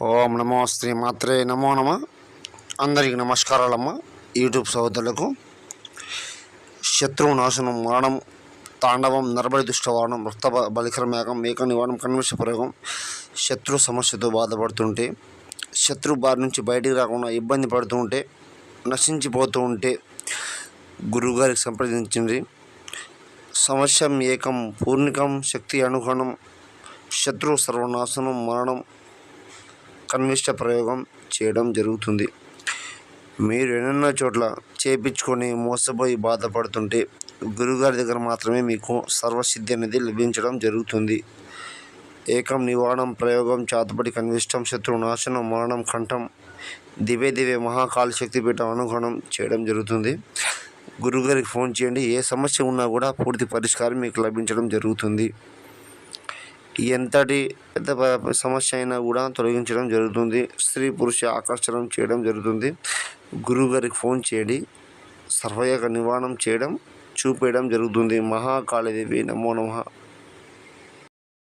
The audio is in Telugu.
ఓం నమో శ్రీ మాత్రే నమో నమ. అందరికి నమస్కారాలమ్మ. యూట్యూబ్ సోదరులకు శత్రువు నాశనం మరణం తాండవం నరబడి దుష్టవారణం రక్త బ- బలికరమేకం మేక నివారణం కన్విష ప్రయోగం శత్రు సమస్యతో బాధపడుతుంటే శత్రు బారి నుంచి బయటికి రాకుండా ఇబ్బంది పడుతూ ఉంటే నశించిపోతూ ఉంటే గురువుగారికి సంప్రదించింది. సమస్యం ఏకం పూర్ణికం శక్తి అనుగుణం శత్రు సర్వనాశనం మరణం కనిష్ట ప్రయోగం చేయడం జరుగుతుంది. మీరు ఎన్నెన్నో చోట్ల చేపించుకొని మోసపోయి బాధపడుతుంటే గురుగారి దగ్గర మాత్రమే మీకు సర్వసిద్ధి అనేది లభించడం జరుగుతుంది. ఏకం నివారణం ప్రయోగం చాతుపడి కనిష్టం శత్రు నాశనం మరణం కంఠం దివే దివే మహాకాళ శక్తిపీఠం అనుగుణం చేయడం జరుగుతుంది. గురుగారికి ఫోన్ చేయండి. ఏ సమస్య ఉన్నా కూడా పూర్తి పరిష్కారం మీకు లభించడం జరుగుతుంది. ఎంతటి పెద్ద సమస్య అయినా కూడా తొలగించడం జరుగుతుంది. స్త్రీ పురుష ఆకర్షణం చేయడం జరుగుతుంది. గురువు గారికి ఫోన్ చేయండి. సర్వయక నివారణం చేయడం చూపేయడం జరుగుతుంది. మహాకాళీదేవి నమో నమ.